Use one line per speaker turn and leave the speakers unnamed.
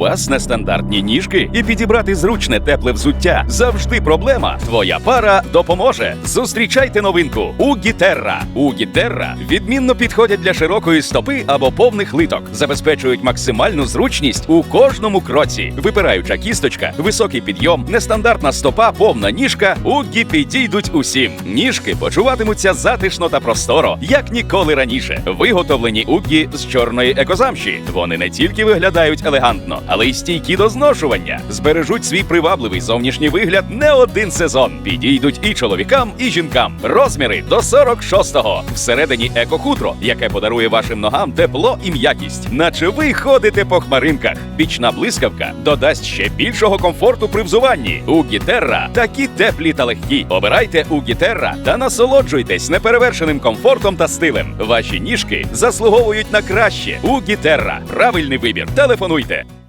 вас нестандартні ніжки і підібрати зручне тепле взуття завжди проблема. Твоя пара допоможе. Зустрічайте новинку Угі Терра. Угі Терра відмінно підходять для широкої стопи або повних литок, забезпечують максимальну зручність у кожному кроці. Випираюча кісточка, високий підйом, нестандартна стопа, повна ніжка. Угі підійдуть усім. Ніжки почуватимуться затишно та просторо, як ніколи раніше. Виготовлені угі з чорної екозамші. Вони не тільки виглядають елегантно, але й стійкі до зношування. Збережуть свій привабливий зовнішній вигляд не один сезон. Підійдуть і чоловікам, і жінкам. Розміри до 46-го. Всередині екохутро, яке подарує вашим ногам тепло і м'якість. Наче ви ходите по хмаринках. Бічна блискавка додасть ще більшого комфорту при взуванні. Угі Терра такі теплі та легкі. Обирайте Угі Терра та насолоджуйтесь неперевершеним комфортом та стилем. Ваші ніжки заслуговують на краще. Угі Терра. Правильний вибір. Телефонуйте.